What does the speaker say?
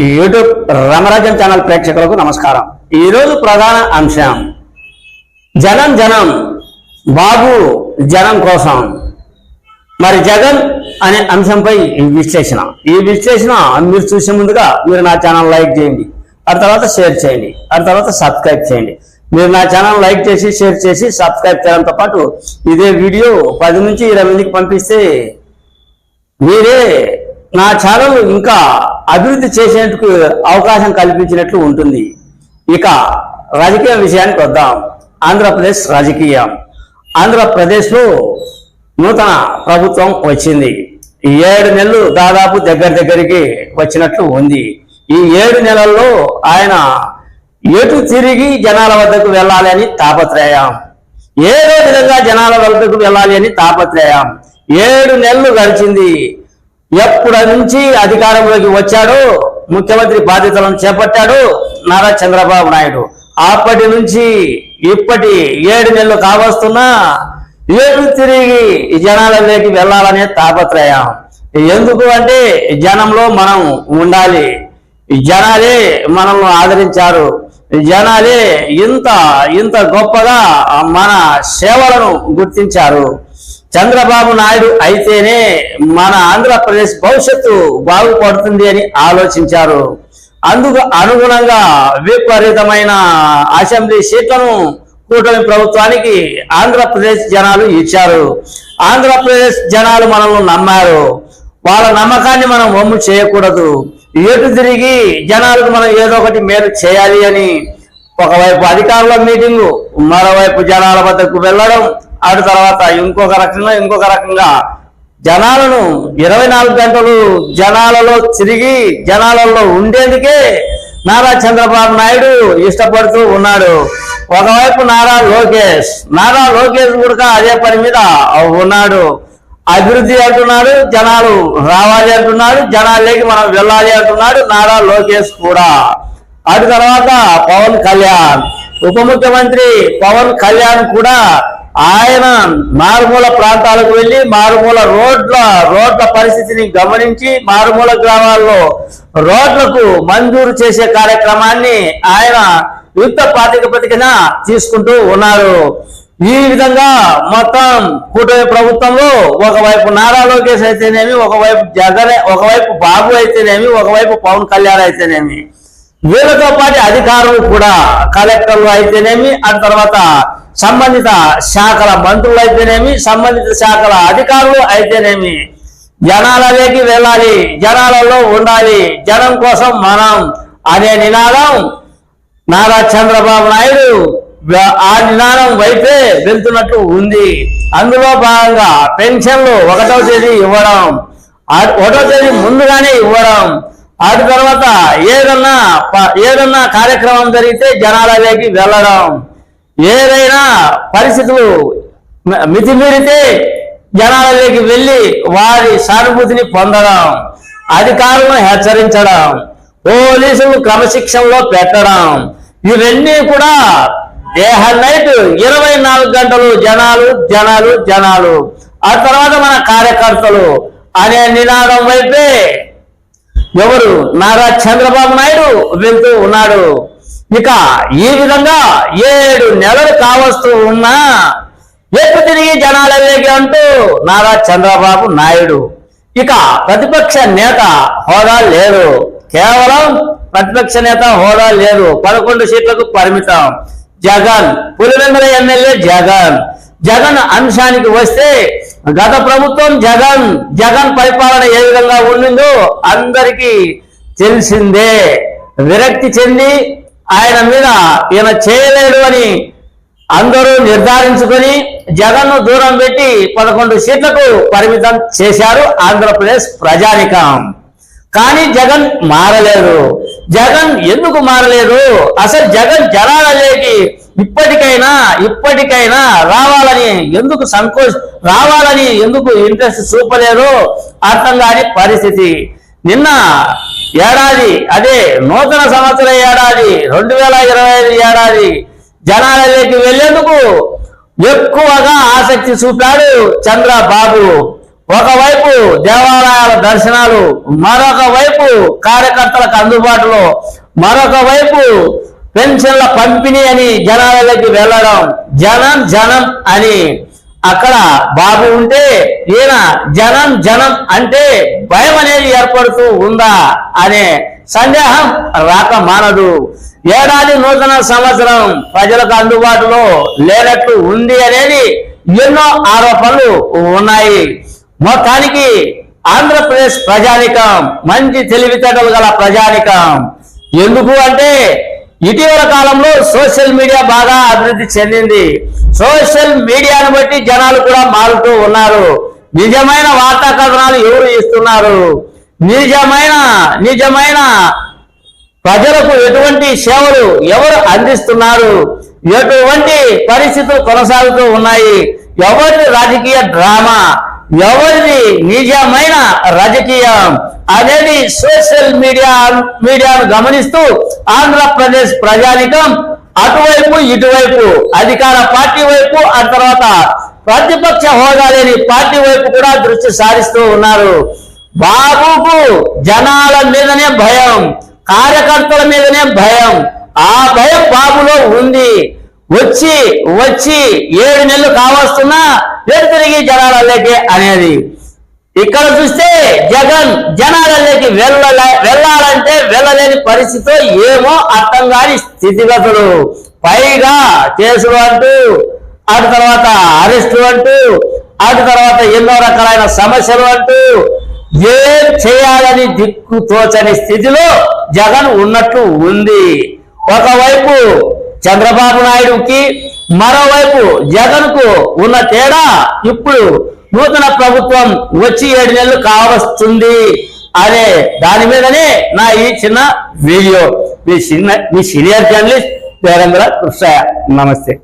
YouTube రమరాజన్ channel ప్రేక్షకులకు నమస్కారం. ఈరోజు ప్రధాన అంశం జనం జనం బాబు జనం కోసం. మరి జగన్ అనే అంశంపై ఈ విశ్లేషణ. ఈ విశ్లేషణ మీరు చూసే ముందుగా మీరు నా ఛానల్ లైక్ చేయండి. ఆ తర్వాత షేర్ చేయండి. ఆ తర్వాత సబ్స్క్రైబ్ చేయండి. మీరు నా ఛానల్ లైక్ చేసి షేర్ చేసి సబ్స్క్రైబ్ చేయడంతో పాటు ఇదే వీడియో పది నుంచి ఇరవై మందికి పంపిస్తే మీరే నా ఛానల్ ఇంకా అభివృద్ధి చేసేందుకు అవకాశం కల్పించినట్లు ఉంటుంది. ఇక రాజకీయ విషయానికి వద్దాం. ఆంధ్రప్రదేశ్ రాజకీయం. ఆంధ్రప్రదేశ్లో నూతన ప్రభుత్వం వచ్చింది. ఏడు నెలలు దాదాపు దగ్గర దగ్గరికి వచ్చినట్లు ఉంది. ఈ ఏడు నెలల్లో ఆయన ఎటు తిరిగి జనాల వద్దకు వెళ్ళాలి అని తాపత్రయం. ఏదో విధంగా జనాల వద్దకు వెళ్ళాలి అని తాపత్రయం. ఏడు నెలలు గడిచింది. ఎప్పటి నుంచి అధికారంలోకి వచ్చాడో ముఖ్యమంత్రి బాధ్యతలను చేపట్టాడు నారా చంద్రబాబు నాయుడు. అప్పటి నుంచి ఇప్పటి ఏడు నెలలు కావస్తున్నా ఏడు తిరిగి జనాలలోకి వెళ్ళాలనే తాపత్రయం. ఎందుకు అంటే జనంలో మనం ఉండాలి. జనాలే మనల్ని ఆదరించారు. జనాలే ఇంత ఇంత గొప్పగా మన సేవలను గుర్తించారు. చంద్రబాబు నాయుడు అయితేనే మన ఆంధ్రప్రదేశ్ భవిష్యత్తు బాగుపడుతుంది అని ఆలోచించారు. అందుకు అనుగుణంగా విపరీతమైన అసెంబ్లీ సీట్లను కూటమి ప్రభుత్వానికి ఆంధ్రప్రదేశ్ జనాలు ఇచ్చారు. ఆంధ్రప్రదేశ్ జనాలు మనల్ని నమ్మారు. వాళ్ళ నమ్మకాన్ని మనం వమ్ము చేయకూడదు. ఎటు తిరిగి జనాలకు మనం ఏదో ఒకటి మేలు చేయాలి అని ఒకవైపు అధికారుల మీటింగు మరోవైపు జనాల వద్దకు వెళ్ళడం అటు తర్వాత ఇంకొక రకంగా ఇంకొక రకంగా జనాలను ఇరవై నాలుగు గంటలు జనాలలో తిరిగి జనాలలో ఉండేందుకే నారా చంద్రబాబు నాయుడు ఇష్టపడుతూ ఉన్నాడు. ఒకవైపు నారా లోకేష్ నారా లోకేష్ కూడా అదే పని మీద ఉన్నాడు. అభివృద్ధి అంటున్నాడు జనాలు రావాలి అంటున్నాడు జనాల్లోకి మనం వెళ్ళాలి అంటున్నాడు నారా లోకేష్ కూడా. అటు తర్వాత పవన్ కళ్యాణ్ ఉప ముఖ్యమంత్రి పవన్ కళ్యాణ్ కూడా ఆయన మారుమూల ప్రాంతాలకు వెళ్ళి మారుమూల రోడ్ల రోడ్ల పరిస్థితిని గమనించి మారుమూల గ్రామాల్లో రోడ్లకు మంజూరు చేసే కార్యక్రమాన్ని ఆయన యుద్ధ ప్రాతిపదికన తీసుకుంటూ ఉన్నారు. ఈ విధంగా మొత్తం కూటమి ప్రభుత్వంలో ఒకవైపు నారా లోకేష్ అయితేనేమి ఒకవైపు జగన్ ఒకవైపు బాబు అయితేనేమి ఒకవైపు పవన్ కళ్యాణ్ అయితేనేమి. వీళ్ళతో పాటు అధికారులు కూడా కలెక్టర్లు అయితేనేమి ఆ తర్వాత సంబంధిత శాఖల మంత్రులు అయితేనేమి సంబంధిత శాఖల అధికారులు అయితేనేమి. జనాలలోకి వెళ్ళాలి జనాలలో ఉండాలి జనం కోసం మనం అనే నినాదం నారా చంద్రబాబు నాయుడు ఆ నినాదం వైపే వెళ్తున్నట్లు ఉంది. అందులో భాగంగా పెన్షన్లు ఒకటో తేదీ ఇవ్వడం ఒకటో తేదీ ముందుగానే ఇవ్వడం ఆ తర్వాత ఏదన్నా ప- ఏదన్నా కార్యక్రమం జరిగితే జనాలలోకి వెళ్ళడం. ఏదైనా పరిస్థితులు మితిమీరితే జనాలలోకి వెళ్ళి వారి సానుభూతిని పొందడం అధికారులను హెచ్చరించడం పోలీసులు క్రమశిక్షణలో పెట్టడం ఇవన్నీ కూడా డే నైట్ ఇరవై నాలుగు గంటలు జనాలు జనాలు జనాలు. ఆ తర్వాత మన కార్యకర్తలు అనే నినాదం వైపే ఎవరు? నారా చంద్రబాబు నాయుడు వెళ్తూ ఉన్నాడు. ఇక ఈ విధంగా ఏడు నెలలు కావస్తూ ఉన్నా ఎప్పుడు తిరిగి జనాలలోకి అంటూ నారా చంద్రబాబు నాయుడు. ఇక ప్రతిపక్ష నేత హోదా లేరు కేవలం ప్రతిపక్ష నేత హోదా లేదు. పదకొండు సీట్లకు పరిమితం. జగన్ పులివెందుల ఎమ్మెల్యే జగన్. జగన్ అంశానికి వస్తే గత ప్రభుత్వం జగన్ జగన్ పరిపాలన ఏ విధంగా ఉండిందో అందరికీ తెలిసిందే. విరక్తి చెంది ఆయన మీద ఈయన చేయలేడు అని అందరూ నిర్ధారించుకొని జగన్ను దూరం పెట్టి పదకొండు సీట్లకు పరిమితం చేశారు ఆంధ్రప్రదేశ్ ప్రజానికం. కానీ జగన్ మారలేదు. జగన్ ఎందుకు మారలేదు? అసలు జగన్ జనాలలోకి ఇప్పటికైనా ఇప్పటికైనా రావాలని ఎందుకు సంకోచ రావాలని ఎందుకు ఇంట్రెస్ట్ చూపలేదు అర్థం కాని పరిస్థితి. నిన్న ఏడాది అదే నూతన సంవత్సర ఏడాది రెండు వేల ఇరవై ఐదు ఏడాది జనాలలోకి వెళ్ళేందుకు ఎక్కువగా ఆసక్తి చూపాడు చంద్రబాబు. ఒకవైపు దేవాలయాల దర్శనాలు మరొక వైపు కార్యకర్తలకు అందుబాటులో మరొక వైపు పెన్షన్ల పంపిణీ అని జనాలలోకి వెళ్ళడం జనం జనం అని అక్కడ బాబు ఉంటే ఈయన జనం జనం అంటే భయం అనేది ఏర్పడుతూ ఉందా అనే సందేహం రాక మానదు. ఏడాది నూతన సంవత్సరం ప్రజలకు అందుబాటులో లేనట్టు ఉంది అనేది ఎన్నో ఆరోపణలు ఉన్నాయి. మొత్తానికి ఆంధ్రప్రదేశ్ ప్రజానికం మంచి తెలివితేటలు గల ప్రజానికం. ఎందుకు అంటే ఇటీవల కాలంలో సోషల్ మీడియా బాగా అభివృద్ధి చెందింది. సోషల్ మీడియాను బట్టి జనాలు కూడా మారుతూ ఉన్నారు. నిజమైన వార్తా కథనాలు ఎవరు ఇస్తున్నారు? నిజమైన నిజమైన ప్రజలకు ఎటువంటి సేవలు ఎవరు అందిస్తున్నారు? ఎటువంటి పరిస్థితులు కొనసాగుతూ ఉన్నాయి? ఎవరి రాజకీయ డ్రామా? ఎవరిది నిజమైన రాజకీయం అనేది సోషల్ మీడియా మీడియాను గమనిస్తూ ఆంధ్రప్రదేశ్ ప్రజానికం అటువైపు ఇటువైపు అధికార పార్టీ వైపు ఆ తర్వాత ప్రతిపక్ష హోదా లేని పార్టీ వైపు కూడా దృష్టి సారిస్తూ ఉన్నారు. బాబుకు జనాల మీదనే భయం కార్యకర్తల మీదనే భయం. ఆ భయం బాబులో ఉంది. వచ్చి వచ్చి ఏడు నెలలు కావస్తున్నా ఎటు తిరిగి జనాలలోకి అనేది. ఇక్కడ చూస్తే జగన్ జనాలలోకి వెళ్ళ వెళ్ళాలంటే వెళ్ళలేని పరిస్థితితో ఏమో అర్థం కాని స్థితిగతులు. పైగా కేసులు అంటూ అటు తర్వాత అరెస్టులు అంటూ అటు తర్వాత ఎన్నో రకాలైన సమస్యలు అంటూ ఏం చేయాలని దిక్కు తోచని స్థితిలో జగన్ ఉన్నట్లు ఉంది. ఒకవైపు చంద్రబాబు నాయుడుకి మరోవైపు జగన్కు ఉన్న తేడా ఇప్పుడు నూతన ప్రభుత్వం వచ్చి ఏడు నెలలు కావస్తుంది అనే దాని మీదనే నా ఈ చిన్న వీడియో. మీ చిన్న మీ సీనియర్ జర్నలిస్ట్ దేవేంద్ర కృష్ణ నమస్తే.